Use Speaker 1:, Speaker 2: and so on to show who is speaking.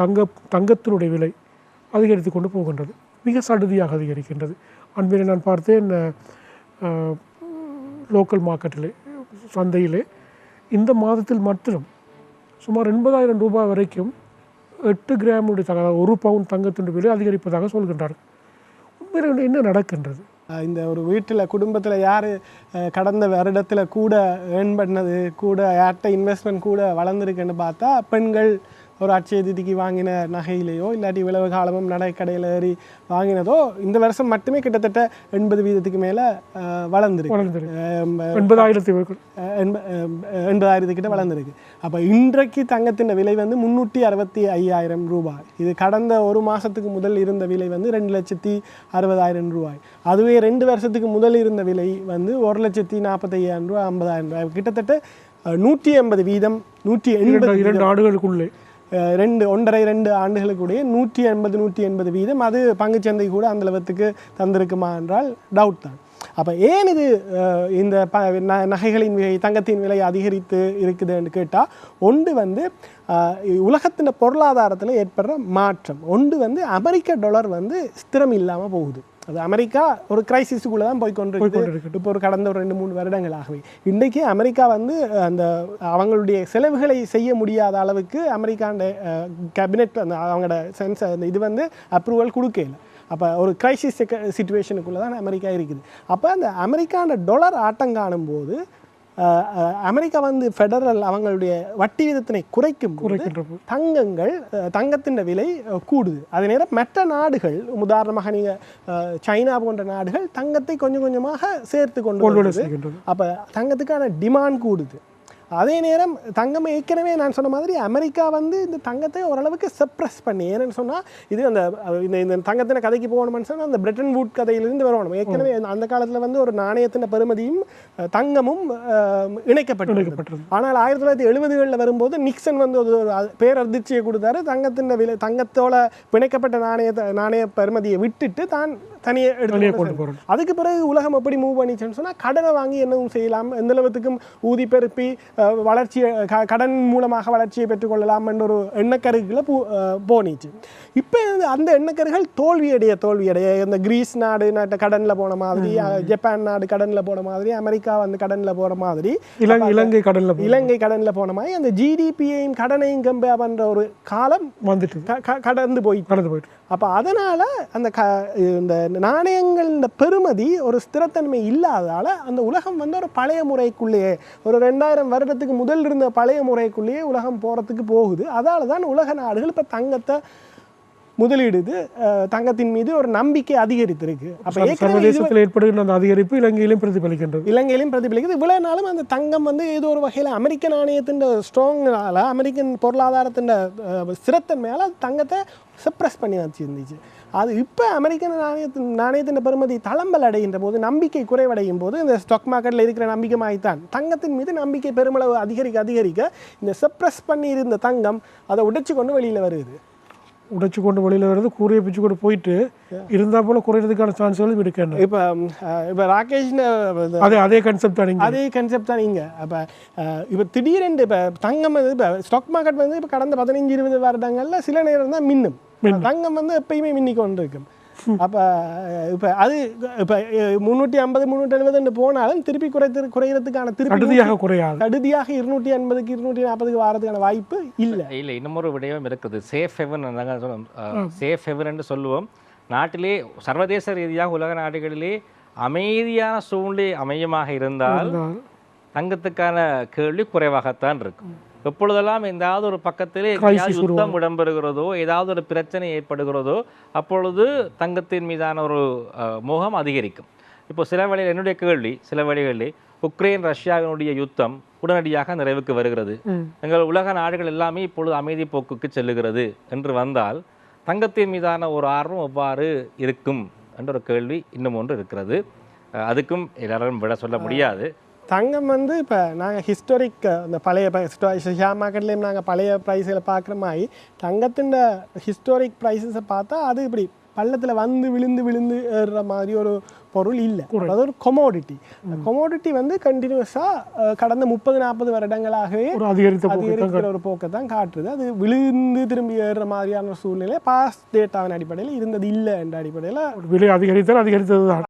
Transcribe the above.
Speaker 1: தங்க தங்கத்தினுடைய விலை அதிகரித்து கொண்டு போகின்றது. மிக சடுதியாக அதிகரிக்கின்றது. அண்மையில் நான் பார்த்தேன் லோக்கல் மார்க்கெட்டிலே சந்தையிலே இந்த மாதத்தில் மட்டும் சுமார் எண்பதாயிரம் ரூபாய் வரைக்கும் எட்டு கிராமுடைய தங்க ஒரு பவுன் தங்கத்தின் விலை அதிகரிப்பதாக சொல்கின்றார்கள். உண்மையில் என்ன நடக்கின்றது?
Speaker 2: இந்த ஒரு வீட்டில் குடும்பத்தில் யார் கடந்த வருடத்தில் கூட ஏர்ன் பண்ணது கூட யார்கிட்ட இன்வெஸ்ட்மெண்ட் கூட வளர்ந்துருக்குன்னு பார்த்தா பெண்கள் ஒரு அட்சய திதிக்கு வாங்கின நகையிலையோ இல்லாட்டி இவ்வளவு காலமும் நடைக்கடையில் ஏறி வாங்கினதோ இந்த வருஷம் மட்டுமே கிட்டத்தட்ட எண்பது வீதத்துக்கு மேலே வளர்ந்துருக்கு
Speaker 1: எண்பதாயிரத்தி
Speaker 2: அஹ் எண்ப- அஹ் எண்பதாயிரத்துக்கிட்ட வளர்ந்துருக்கு அப்போ இன்றைக்கு தங்கத்தின் விலை வந்து முந்நூற்றி அறுபத்தி ஐயாயிரம் ரூபாய் இது கடந்த ஒரு மாதத்துக்கு முதல் இருந்த விலை வந்து ரெண்டு லட்சத்தி அறுபதாயிரம் ரூபாய் அதுவே ரெண்டு வருஷத்துக்கு முதல் இருந்த விலை வந்து ஒரு லட்சத்தி நாற்பத்தையாயிரம் ரூபாய் ஐம்பதாயிரம் ரூபாய் கிட்டத்தட்ட நூற்றி எண்பது வீதம் நூற்றி எண்பது
Speaker 1: இரண்டு ஆண்டுகளுக்குள்ளே
Speaker 2: ரெண்டு ஒன்றரை ரெண்டு ஆண்டுகளுக்குடைய நூற்றி எண்பது நூற்றி எண்பது வீதம் அது பங்குச்சந்தை கூட அந்த அளவுக்கு தந்திருக்குமா என்றால் டவுட் தான். அப்போ ஏன் இது இந்த ப நகைகளின் விலை தங்கத்தின் விலை அதிகரித்து இருக்குதுன்னு கேட்டால் ஒன்று வந்து உலகத்தின் பொருளாதாரத்தில் ஏற்படுற மாற்றம். ஒன்று வந்து அமெரிக்க டாலர் வந்து ஸ்திரம் இல்லாமல் போகுது. அது அமெரிக்கா ஒரு கிரைசிஸுக்குள்ளே தான் போய்
Speaker 1: போய்க்கொண்டிருக்குது.
Speaker 2: இப்போ ஒரு கடந்த ஒரு ரெண்டு மூணு வருடங்களாகவே. இன்றைக்கி அமெரிக்கா வந்து அந்த அவங்களுடைய செலவுகளை செய்ய முடியாத அளவுக்கு அமெரிக்காண்ட கேபினெட் அந்த அவங்களோட சென்ஸ் அந்த இது வந்து அப்ரூவல் கொடுக்கல. அப்போ ஒரு கிரைசிஸ் சுச்சுவேஷனுக்குள்ளே தான் அமெரிக்கா இருக்குது. அப்போ அந்த அமெரிக்காண்ட டொலர் ஆட்டம் காணும்போது அஹ், அஹ், அமெரிக்கா வந்து ஃபெடரல் அவங்களுடைய வட்டி விதத்தினை குறைக்கும் போது
Speaker 1: போது
Speaker 2: தங்கங்கள் தங்கத்தின் விலை கூடுது. அதே நேரம் மற்ற நாடுகள் உதாரணமாக நீங்கள் சைனா போன்ற நாடுகள் தங்கத்தை கொஞ்சம் கொஞ்சமாக சேர்த்து கொண்டு வருது. அப்போ தங்கத்துக்கான டிமாண்ட் கூடுது. அதே நேரம் தங்கம் ஏற்கனவே நான் சொன்ன மாதிரி அமெரிக்கா வந்து இந்த தங்கத்தை ஓரளவுக்கு சப்ரஸ் பண்ணி. ஏன்னு சொன்னால் இது அந்த இந்த இந்த தங்கத்தின கதைக்கு போகணும்னு சொன்னால் அந்த பிரிட்டன் வூட் கதையிலிருந்து வரணும். ஏற்கனவே அந்த காலத்தில் வந்து ஒரு நாணயத்தின் பெருமதியும் தங்கமும்
Speaker 1: இணைக்கப்பட்டது
Speaker 2: ஆனால் ஆயிரத்தி தொள்ளாயிரத்தி எழுபதுகளில் வரும்போது நிக்சன் வந்து ஒரு பேரதிர்ச்சியை கொடுத்தாரு. தங்கத்தின் விலை தங்கத்தோட பிணைக்கப்பட்ட நாணயத்தை நாணய பெறுமதியை விட்டுட்டு தான்
Speaker 1: தனியாக
Speaker 2: எடுத்து
Speaker 1: கொண்டு போகிறோம்
Speaker 2: அதுக்கு பிறகு உலகம் எப்படி மூவ் பண்ணிச்சுன்னு சொன்னால் கடனை வாங்கி என்னவும் செய்யலாம். எந்த அளவுக்கும் ஊதி பெருப்பி வளர்ச்சியை கடன் மூலமாக வளர்ச்சியை பெற்றுக்கொள்ளலாம் என்ற ஒரு எண்ணக்கருக்குள்ள பூ போனிச்சு. இப்போ அந்த எண்ணக்கருகள் தோல்வியடைய தோல்வியடைய இந்த கிரீஸ் நாடு நாட்டை கடனில் போன மாதிரி ஜப்பான் நாடு கடனில் போன மாதிரி அமெரிக்கா வந்து கடனில் போகிற மாதிரி
Speaker 1: இலங்கை போய்
Speaker 2: இலங்கை கடனில் போன மாதிரி. அந்த ஜிடிபியையும் கடனையும் கம்பேர் பண்ணுற ஒரு காலம்
Speaker 1: வந்துட்டு.
Speaker 2: கடந்து போய்
Speaker 1: கடந்து போயிட்டு.
Speaker 2: அப்போ அதனால் அந்த க இந்த நாணயங்கள் இந்த பெருமதி ஒரு ஸ்திரத்தன்மை இல்லாததால் அந்த உலகம் வந்து ஒரு பழைய முறைக்குள்ளேயே ஒரு ரெண்டாயிரம் வருடத்துக்கு முதல் இருந்த பழைய முறைக்குள்ளேயே உலகம் போகிறதுக்கு போகுது. அதால தான் உலக நாடுகள் இப்போ தங்கத்தை முதலீடுது அஹ், தங்கத்தின் மீது ஒரு நம்பிக்கை அதிகரித்திருக்கு. அப்போ இது
Speaker 1: சர்வதேசத்தில் ஏற்படுகின்ற அந்த அதிகரிப்பு இலங்கையிலும் பிரதிபலிக்கின்றது.
Speaker 2: இலங்கையிலும் பிரதிபலிக்குது. இவ்வளவு நாளும் அந்த தங்கம் வந்து ஏதோ ஒரு வகையில் அமெரிக்க நாணயத்தின் ஸ்ட்ராங்னால அமெரிக்கன் பொருளாதாரத்தின் ஸ்திரத்தன்மையால் அது தங்கத்தை சப்ரஸ் பண்ணி வச்சிருந்துச்சு. அது இப்போ அமெரிக்கன் நாணயத்தின் நாணயத்தின் பெருமதி தளம்பல் அடைகின்ற போது நம்பிக்கை குறைவடையும் போது இந்த ஸ்டாக் மார்க்கெட்டில் இருக்கிற நம்பிக்கை மாய்த்தான் தங்கத்தின் மீது நம்பிக்கை பெருமளவு அதிகரிக்க அதிகரிக்க இந்த சப்ரஸ் பண்ணி இருந்த தங்கம் அதை உடைச்சு கொண்டு வெளியில் வருது.
Speaker 1: உடைச்சு கொண்டு வெளியில வருது கூரையை பிச்சு கொண்டு போயிட்டு இருந்தா போல குறையிறதுக்கான சான்ஸ்களும் இருக்கின்றன
Speaker 2: இப்போ இப்போ ராகேஷ்
Speaker 1: அதே அதே கான்செப்ட் அணிங்க
Speaker 2: அதே கன்செப்ட் தான் இங்கே. அப்போ இப்போ திடீரென்று இப்போ தங்கம் வந்து இப்போ ஸ்டாக் மார்க்கெட் வந்து இப்போ கடந்த பதினஞ்சு இருபது வருடங்களில் சில நேரம் தான் மின்னும். தங்கம் வந்து எப்பயுமே மின்னி கொண்டு இருக்கும் அப்போ இப்போ அது இப்போ முந்நூற்றி ஐம்பது முந்நூற்றி எழுபதுன்னு போனாலும் திருப்பி குறைத்து குறையிறதுக்கான திருப்பி
Speaker 1: கடுதியாக குறையாது.
Speaker 2: கடுதியாக இருநூற்றி ஐம்பதுக்கு இருநூற்றி நாற்பதுக்கு வாரதுக்கான வாய்ப்பு இல்லை.
Speaker 3: இல்லை இன்னமொரு விடயம் இருக்குது. சேஃப் ஹெவன் சேஃப் ஹெவன் என்று சொல்லுவோம். நாட்டிலே சர்வதேச ரீதியாக உலக நாடுகளிலே அமைதியான சூழ்நிலை அமையமாக இருந்தால் தங்கத்துக்கான கேள்வி குறைவாகத்தான் இருக்கும். எப்பொழுதெல்லாம் ஏதாவது ஒரு பக்கத்திலே யுத்தம் இடம்பெறுகிறதோ ஏதாவது ஒரு பிரச்சனை ஏற்படுகிறதோ அப்பொழுது தங்கத்தின் மீதான ஒரு மோகம் அதிகரிக்கும். இப்போ சில வழியில் என்னுடைய கேள்வி சில வழிகளில் உக்ரைன் ரஷ்யாவினுடைய யுத்தம் உடனடியாக நிறைவுக்கு வருகிறது. எங்கள் உலக நாடுகள் எல்லாமே இப்பொழுது அமைதி போக்குக்கு செல்லுகிறது என்று வந்தால் தங்கத்தின் மீதான ஒரு ஆர்வம் எவ்வாறு இருக்கும்? என்ற ஒரு கேள்வி இன்னும் ஒன்று இருக்கிறது. அதுக்கும் எல்லாரும் விட சொல்ல முடியாது.
Speaker 2: தங்கம் வந்து இப்போ நாங்கள் ஹிஸ்டாரிக் இந்த பழைய ஷேர் மார்க்கெட்லேயும் நாங்கள் பழைய ப்ரைஸில் பார்க்குற மாதிரி தங்கத்தின் ஹிஸ்டாரிக் ப்ரைஸஸை பார்த்தா அது இப்படி பள்ளத்தில் வந்து விழுந்து விழுந்து ஏறுற மாதிரி ஒரு பொருள் இல்லை. அதாவது ஒரு கொமோடிட்டி கொமோடிட்டி வந்து கண்டினியூஸாக கடந்த முப்பது நாற்பது வருடங்களாகவே அதிகரிக்கிற ஒரு போக்கை தான் காட்டுது. அது விழுந்து திரும்பி ஏறுற மாதிரியான ஒரு சூழ்நிலை பாஸ் டேட்டாவின் அடிப்படையில் இருந்தது இல்லை என்ற அடிப்படையில்
Speaker 1: விலை அதிகரித்தால் அதிகரித்தது தான்